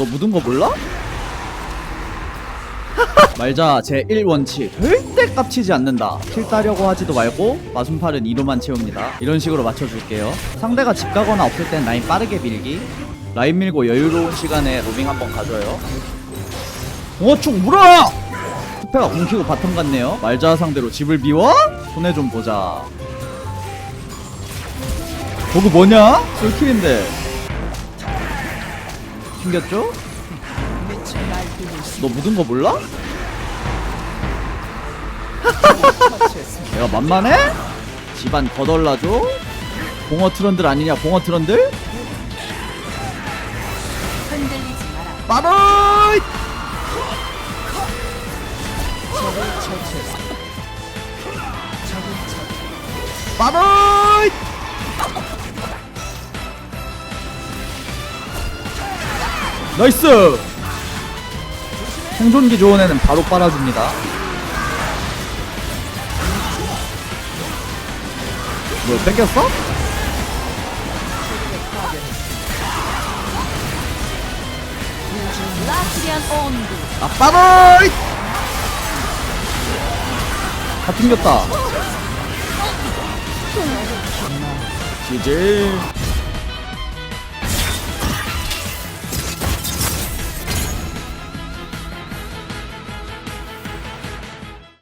너 묻은 거 몰라? 말자 제 1원칙 절대 깝치지 않는다. 킬 따려고 하지도 말고 마순팔은 2로만 채웁니다. 이런 식으로 맞춰줄게요. 상대가 집 가거나 없을 땐 라인 빠르게 밀기. 라인 밀고 여유로운 시간에 로밍 한번 가져요. 공어축 물어! 투페가 공키고 바텀 갔네요. 말자 상대로 집을 비워? 손해 좀 보자. 저거 뭐냐? 솔킬인데 튕겼죠? 너 묻은 거 몰라? 내가 만만해? 집안 거덜나줘? 공어 트런들 아니냐 공어 트런들? 흔들리지 마라. 빠르이! 빠르이! 나이스! 생존기 좋은 애는 바로 빨아줍니다. 뭐 뺏겼어? 아 빠르이! 다 튕겼다. 지지.